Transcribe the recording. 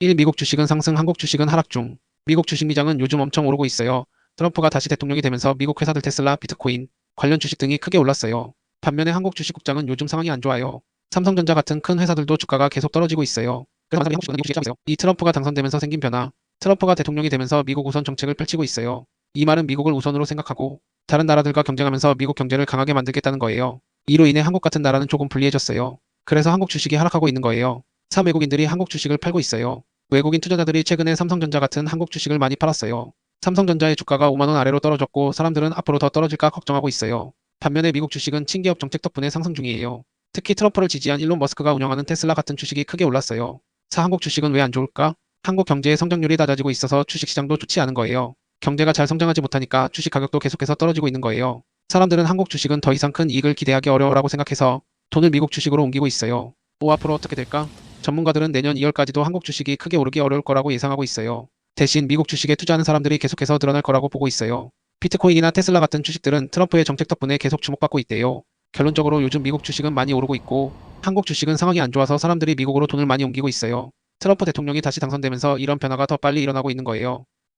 1. 미국 주식은 상승, 한국 주식은 하락 중. 미국 주식 미장은 요즘 엄청 오르고 있어요. 트럼프가 다시 대통령이 되면서 미국 회사들 테슬라, 비트코인, 관련 주식 등이 크게 올랐어요. 반면에 한국 주식 국장은 요즘 상황이 안 좋아요. 삼성전자 같은 큰 회사들도 주가가 계속 떨어지고 있어요. 그래서. 이 트럼프가 당선되면서 생긴 변화. 트럼프가 대통령이 되면서 미국 우선 정책을 펼치고 있어요. 이 말은 미국을 우선으로 생각하고 다른 나라들과 경쟁하면서 미국 경제를 강하게 만들겠다는 거예요. 이로 인해 한국 같은 나라는 조금 불리해졌어요. 그래서 한국 주식이 하락하고 있는 거예요. 3. 외국인들이 한국 주식을 팔고 있어요. 외국인 투자자들이 최근에 삼성전자 같은 한국 주식을 많이 팔았어요. 삼성전자의 주가가 5만원 아래로 떨어졌고 사람들은 앞으로 더 떨어질까 걱정하고 있어요. 반면에 미국 주식은 친기업 정책 덕분에 상승 중이에요. 특히 트럼프를 지지한 일론 머스크가 운영하는 테슬라 같은 주식이 크게 올랐어요. 4. 한국 주식은 왜 안 좋을까? 한국 경제의 성장률이 낮아지고 있어서 주식시장도 좋지 않은 거예요. 경제가 잘 성장하지 못하니까 주식 가격도 계속해서 떨어지고 있는 거예요. 사람들은 한국 주식은 더 이상 큰 이익을 기대하기 어려워라고 생각해서 돈을 미국 주식으로 옮기고 있어요. 오 앞으로 어떻게 될까? 전문가들은 내년 2월까지도 한국 주식이 크게 오르기 어려울 거라고 예상하고 있어요. 대신 미국 주식에 투자하는 사람들이 계속해서 늘어날 거라고 보고 있어요. 비트코인이나 테슬라 같은 주식들은 트럼프의 정책 덕분에 계속 주목받고 있대요. 결론적으로 요즘 미국 주식은 많이 오르고 있고 한국 주식은 상황이 안 좋아서 사람들이 미국으로 돈을 많이 옮기고 있어요. 트럼프 대통령이 다시 당선되면서 이런 변화가 더 빨리 일어나고 있는 거예요.